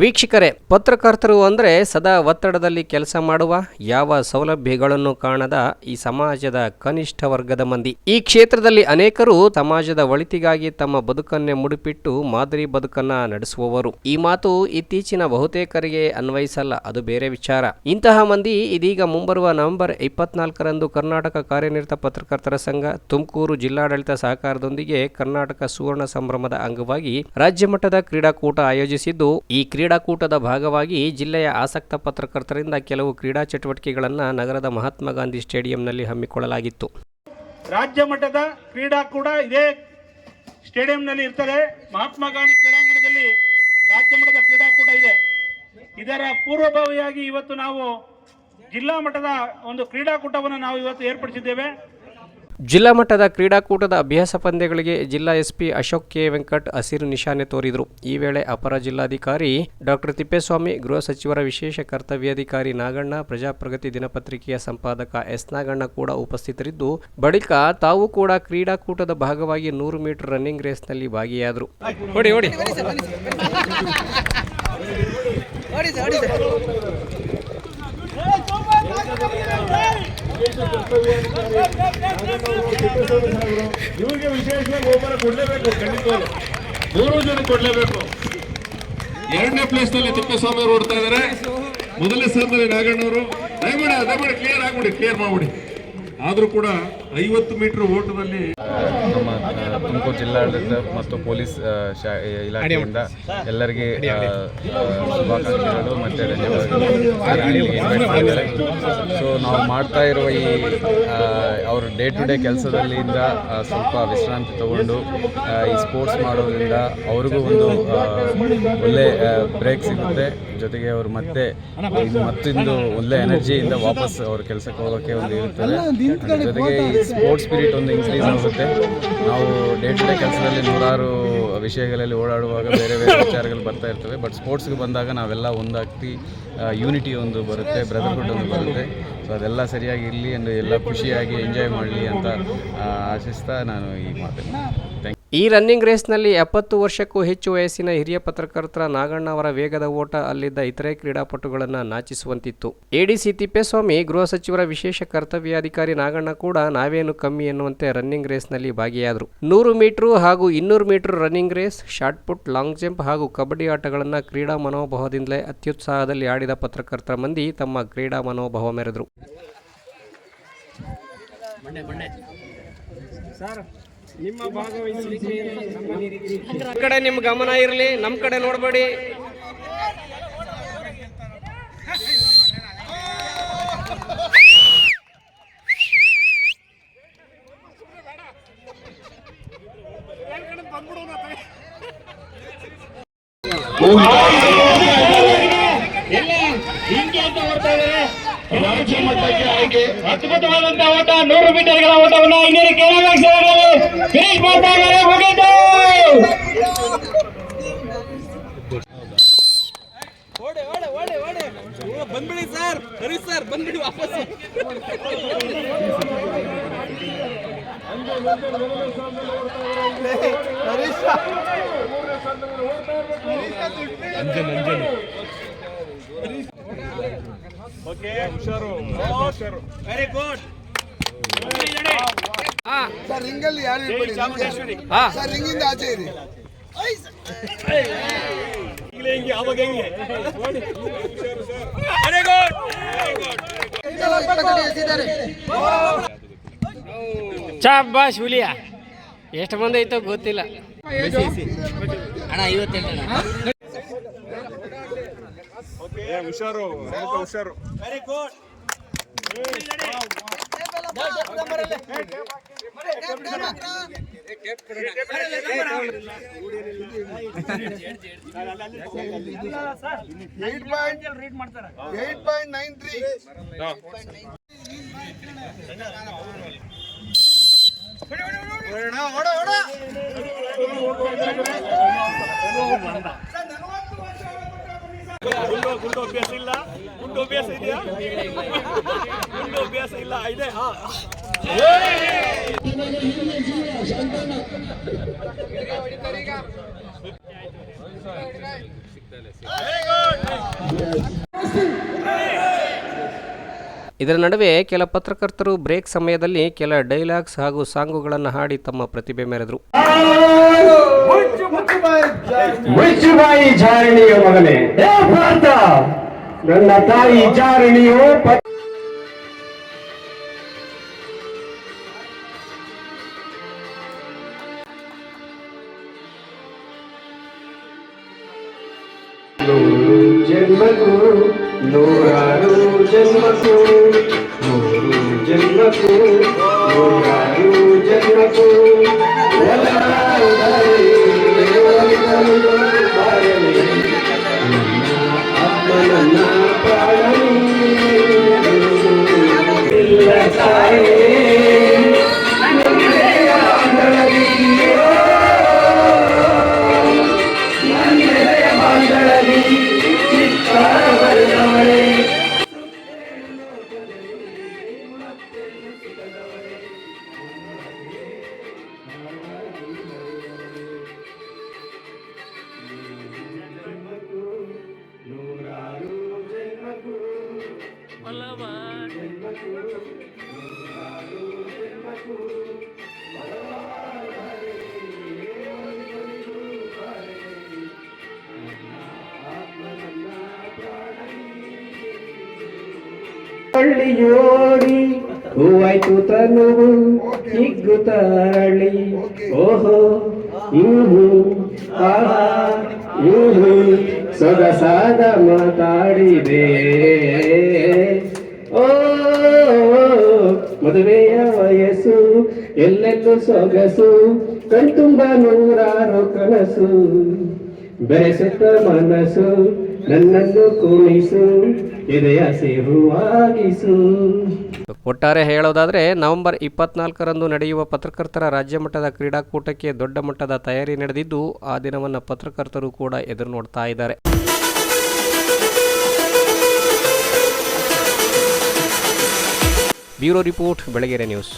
ವೀಕ್ಷಕರೇ, ಪತ್ರಕರ್ತರು ಅಂದರೆ ಸದಾ ಒತ್ತಡದಲ್ಲಿ ಕೆಲಸ ಮಾಡುವ, ಯಾವ ಸೌಲಭ್ಯಗಳನ್ನು ಕಾಣದ ಈ ಸಮಾಜದ ಕನಿಷ್ಠ ವರ್ಗದ ಮಂದಿ. ಈ ಕ್ಷೇತ್ರದಲ್ಲಿ ಅನೇಕರು ಸಮಾಜದ ಒಳಿತಿಗಾಗಿ ತಮ್ಮ ಬದುಕನ್ನೇ ಮುಡಿಪಿಟ್ಟು ಮಾದರಿ ಬದುಕನ್ನ ನಡೆಸುವವರು. ಈ ಮಾತು ಇತ್ತೀಚಿನ ಬಹುತೇಕರಿಗೆ ಅನ್ವಯಿಸಲ್ಲ, ಅದು ಬೇರೆ ವಿಚಾರ. ಇಂತಹ ಮಂದಿ ಇದೀಗ ಮುಂಬರುವ ನವೆಂಬರ್ ಇಪ್ಪತ್ನಾಲ್ಕರಂದು ಕರ್ನಾಟಕ ಕಾರ್ಯನಿರತ ಪತ್ರಕರ್ತರ ಸಂಘ, ತುಮಕೂರು ಜಿಲ್ಲಾಡಳಿತ ಸಹಕಾರದೊಂದಿಗೆ ಕರ್ನಾಟಕ ಸುವರ್ಣ ಸಂಭ್ರಮದ ಅಂಗವಾಗಿ ರಾಜ್ಯ ಮಟ್ಟದ ಕ್ರೀಡಾಕೂಟ ಆಯೋಜಿಸಿದ್ದು, ಈ ಕ್ರೀಡಾಕೂಟದ ಭಾಗವಾಗಿ ಜಿಲ್ಲೆಯ ಆಸಕ್ತ ಪತ್ರಕರ್ತರಿಂದ ಕೆಲವು ಕ್ರೀಡಾ ಚಟುವಟಿಕೆಗಳನ್ನು ನಗರದ ಮಹಾತ್ಮ ಗಾಂಧಿ ಸ್ಟೇಡಿಯಂನಲ್ಲಿ ಹಮ್ಮಿಕೊಳ್ಳಲಾಗಿತ್ತು. ರಾಜ್ಯ ಮಟ್ಟದ ಕ್ರೀಡಾ ಕೂಡ ಇದೇ ಸ್ಟೇಡಿಯಂನಲ್ಲಿ ಇರ್ತದೆ. ಮಹಾತ್ಮ ಗಾಂಧಿ ಕ್ರೀಡಾಂಗಣದಲ್ಲಿ ರಾಜ್ಯ ಮಟ್ಟದ ಕ್ರೀಡಾಕೂಟ ಇದೆ. ಇದರ ಪೂರ್ವಭಾವಿಯಾಗಿ ಇವತ್ತು ನಾವು ಜಿಲ್ಲಾ ಮಟ್ಟದ ಒಂದು ಕ್ರೀಡಾಕೂಟವನ್ನು ನಾವು ಇವತ್ತು ಏರ್ಪಡಿಸಿದ್ದೇವೆ. ಜಿಲ್ಲಾ ಮಟ್ಟದ ಕ್ರೀಡಾಕೂಟದ ಅಭ್ಯಾಸ ಪಂದ್ಯಗಳಿಗೆ ಜಿಲ್ಲಾ ಎಸ್ಪಿ ಅಶೋಕ್ ಕೆ ವೆಂಕಟ್ ಹಸಿರು ನಿಶಾನೆ ತೋರಿದರು. ಈ ವೇಳೆ ಅಪರ ಜಿಲ್ಲಾಧಿಕಾರಿ ಡಾಕ್ಟರ್ ತಿಪ್ಪೇಸ್ವಾಮಿ ಗೃಹ ಸಚಿವರ ವಿಶೇಷ ಕರ್ತವ್ಯಾಧಿಕಾರಿ ನಾಗಣ್ಣ ಪ್ರಜಾಪ್ರಗತಿ ದಿನಪತ್ರಿಕೆಯ ಸಂಪಾದಕ ಎಸ್ ನಾಗಣ್ಣ ಕೂಡ ಉಪಸ್ಥಿತರಿದ್ದು ಬಳಿಕ ತಾವು ಕೂಡ ಕ್ರೀಡಾಕೂಟದ ಭಾಗವಾಗಿ ನೂರು ಮೀಟರ್ ರನ್ನಿಂಗ್ ರೇಸ್ನಲ್ಲಿ ಭಾಗಿಯಾದರು. ಓಡಿ ಓಡಿ ಸರ್ ಇವ್ರಿಗೆ ವಿಶೇಷವಾಗಿ ಬಹುಮಾನ ಕೊಡ್ಲೇಬೇಕು ಖಂಡಿತವಾಗಿ ಮೂರು ಜನ ಕೊಡಲೇಬೇಕು. ಎರಡನೇ ಪ್ಲೇಸ್ನಲ್ಲಿ ತಿಪ್ಪೇಸ್ವಾಮಿ ಅವರು ಓಡ್ತಾ ಇದಾರೆ. ಮೊದಲನೇ ಸ್ಥಾನದಲ್ಲಿ ನಾಗಣ್ಣವರು. ದಯಮಾಡಿ ದಯಮಾಡಿ ಕ್ಲಿಯರ್ ಆಗ್ಬಿಡಿ ಕ್ಲಿಯರ್ ಮಾಡ್ಬಿಡಿ. ಆದ್ರೂ ಕೂಡ ಐವತ್ತು ಮೀಟರ್ ಓಟದಲ್ಲಿ ನಮ್ಮ ತುಮಕೂರು ಜಿಲ್ಲಾಡಳಿತ ಮತ್ತು ಪೊಲೀಸ್ ಶಾ- ಇಲಾಖೆಯಿಂದ ಎಲ್ಲರಿಗೆ ಶುಭಾಕಾಂಕ್ಷೆಗಳು ಮತ್ತು ಧನ್ಯವಾದಗಳು. ಸೊ ನಾವು ಮಾಡ್ತಾ ಇರುವ ಈ ಅವ್ರ ಡೇ ಟು ಡೇ ಕೆಲಸದಲ್ಲಿಂದ ಸ್ವಲ್ಪ ವಿಶ್ರಾಂತಿ ತಗೊಂಡು ಈ ಸ್ಪೋರ್ಟ್ಸ್ ಮಾಡೋದ್ರಿಂದ ಅವ್ರಿಗೂ ಒಂದು ಒಳ್ಳೆ ಬ್ರೇಕ್ ಸಿಗುತ್ತೆ. ಜೊತೆಗೆ ಅವರು ಮತ್ತೆ ಮತ್ತಿಂದು ಮತ್ತೊಂದು ಒಳ್ಳೆ ಎನರ್ಜಿಯಿಂದ ವಾಪಸ್ ಅವ್ರ ಕೆಲಸಕ್ಕೆ ಹೋಗೋಕ್ಕೆ ಒಂದು ಇರುತ್ತೆ ಜೊತೆಗೆ ಈ ಸ್ಪೋರ್ಟ್ಸ್ ಸ್ಪಿರಿಟ್ ಒಂದು ಇನ್ಕ್ರೀಸ್ ಆಗುತ್ತೆ. ನಾವು ಡೇ ಟು ಡೇ ಕೆಲಸದಲ್ಲಿ ನೂರಾರು ವಿಷಯಗಳಲ್ಲಿ ಓಡಾಡುವಾಗ ಬೇರೆ ಬೇರೆ ವಿಚಾರಗಳು ಬರ್ತಾ ಇರ್ತವೆ. ಬಟ್ ಸ್ಪೋರ್ಟ್ಸ್ಗೆ ಬಂದಾಗ ನಾವೆಲ್ಲ ಒಂದಾಗ್ತಿ ಯೂನಿಟಿ ಒಂದು ಬರುತ್ತೆ ಬ್ರದರ್ಹುಡ್ ಒಂದು ಬರುತ್ತೆ. ಸೊ ಅದೆಲ್ಲ ಸರಿಯಾಗಿ ಇರಲಿ ಅಂಡ್ ಎಲ್ಲ ಖುಷಿಯಾಗಿ ಎಂಜಾಯ್ ಮಾಡಲಿ ಅಂತ ಆಶಿಸ್ತಾ ನಾನು ಈ ಮಾತನ್ನು ಥ್ಯಾಂಕ್ ಈ ರನ್ನಿಂಗ್ ರೇಸ್ನಲ್ಲಿ ಎಪ್ಪತ್ತು ವರ್ಷಕ್ಕೂ ಹೆಚ್ಚು ವಯಸ್ಸಿನ ಹಿರಿಯ ಪತ್ರಕರ್ತರ ನಾಗಣ್ಣ ಅವರ ವೇಗದ ಓಟ ಅಲ್ಲಿದ್ದ ಇತರೆ ಕ್ರೀಡಾಪಟುಗಳನ್ನು ನಾಚಿಸುವಂತಿತ್ತು. ಎಡಿಸಿ ತಿಪ್ಪೇಸ್ವಾಮಿ ಗೃಹ ಸಚಿವರ ವಿಶೇಷ ಕರ್ತವ್ಯಾಧಿಕಾರಿ ನಾಗಣ್ಣ ಕೂಡ ನಾವೇನು ಕಮ್ಮಿ ಎನ್ನುವಂತೆ ರನ್ನಿಂಗ್ ರೇಸ್ನಲ್ಲಿ ಭಾಗಿಯಾದರು. ನೂರು ಮೀಟರ್ ಹಾಗೂ ಇನ್ನೂರು metre running race shot put long jump ಹಾಗೂ ಕಬಡ್ಡಿ ಆಟಗಳನ್ನು ಕ್ರೀಡಾ ಮನೋಭಾವದಿಂದಲೇ ಅತ್ಯುತ್ಸಾಹದಲ್ಲಿ ಆಡಿದ ಪತ್ರಕರ್ತರ ಮಂದಿ ತಮ್ಮ ಕ್ರೀಡಾ ಮನೋಭಾವ ಮೆರೆದರು. ಈ ಕಡೆ ನಿಮ್ಮ ಗಮನ ಇರಲಿ ನಮ್ಮ ಕಡೆ ನೋಡಬೇಡಿ. ರಾಜ್ಯ ಮಟ್ಟಕ್ಕೆ ಆಯ್ಕೆ. ಅದ್ಭುತವಾದಂತಹ ಓಟ ನೂರು ಮೀಟರ್ಗಳ ಓಟವನ್ನು ಇನ್ನೇನು ಕೇರಳ ಫಿನಿಶ್ ಮಾಡ್ತಾ ಇದ್ದಾರೆ ಮುಗಿದು ಬಂದ್ಬಿಡಿ ಸರ್ ಹರಿ ಸರ್ ಬಂದ್ಬಿಡಿ ವಾಪಸ್ ವೆರಿ ಗುಡ್ ಸರ್ ರಿಂಗಲ್ಲಿ ಯಾರು ಇರ್ಬೇಡಿ ಸರ್ ರಿಂಗಿಂದ ಆಚೆ ಇರಿ. ವೆರಿ ಗುಡ್ ಚಾಬಾಶ್ ಹುಲಿಯ. ಎಷ್ಟು ಮಂದಿ ಐತೋ ಗೊತ್ತಿಲ್ಲ. ಅಣ್ಣ ಐವತ್ತೆಂಟು ಹುಷಾರು. ಹುಷಾರು. ವೆರಿ ಗುಡ್ ನೈನ್ ತ್ರೀ ಗುಂಡು ಗುಂಡು ಅಭ್ಯಾಸ ಇಲ್ಲ. ಗುಂಡು ಅಭ್ಯಾಸ ಇದೆಯಾ? ಗುಂಡು ಅಭ್ಯಾಸ ಇಲ್ಲ. ಇದೆ ಹಾ. ಇದರ ನಡುವೆ ಕೆಲ ಪತ್ರಕರ್ತರು ಬ್ರೇಕ್ ಸಮಯದಲ್ಲಿ ಕೆಲ ಡೈಲಾಗ್ಸ್ ಹಾಗೂ ಸಾಂಗುಗಳನ್ನು ಹಾಡಿ ತಮ್ಮ ಪ್ರತಿಭೆ ಮೆರೆದರು. ನನ್ನ ತಾಯಿ నూరు జన్మకు నూరారు జన్మకు నూరు జన్మకు నూరారు జన్మకు. ಹಳ್ಳಿಯೋಡಿ ಹೂವಾಯ್ತು ತನುವು ಹಿಗ್ಗು ತರಳಿ. ಓಹೋ, ಇವು, ಆಹಾ, ಇವು, ಸೊಗಸಾದ ಮಾತಾಡಿದೆ. ಓ, ಮದುವೆಯ ವಯಸ್ಸು, ಎಲ್ಲೆಲ್ಲೂ ಸೊಗಸು, ಕಣ್ತುಂಬ ನೂರಾರು ಕನಸು. ಬೆರೆಸುತ್ತ ಮನಸ್ಸು ನನ್ನನ್ನು ಕುಣಿಸು. ಒಟ್ಟಾರೆ ಹೇಳೋದಾದರೆ ನವೆಂಬರ್ ಇಪ್ಪತ್ನಾಲ್ಕರಂದು ನಡೆಯುವ ಪತ್ರಕರ್ತರ ರಾಜ್ಯ ಮಟ್ಟದ ಕ್ರೀಡಾಕೂಟಕ್ಕೆ ದೊಡ್ಡ ಮಟ್ಟದ ತಯಾರಿ ನಡೆದಿದ್ದು, ಆ ದಿನವನ್ನು ಪತ್ರಕರ್ತರು ಕೂಡ ಎದುರು ನೋಡ್ತಾ ಇದ್ದಾರೆ. Bureau report, Belagere news.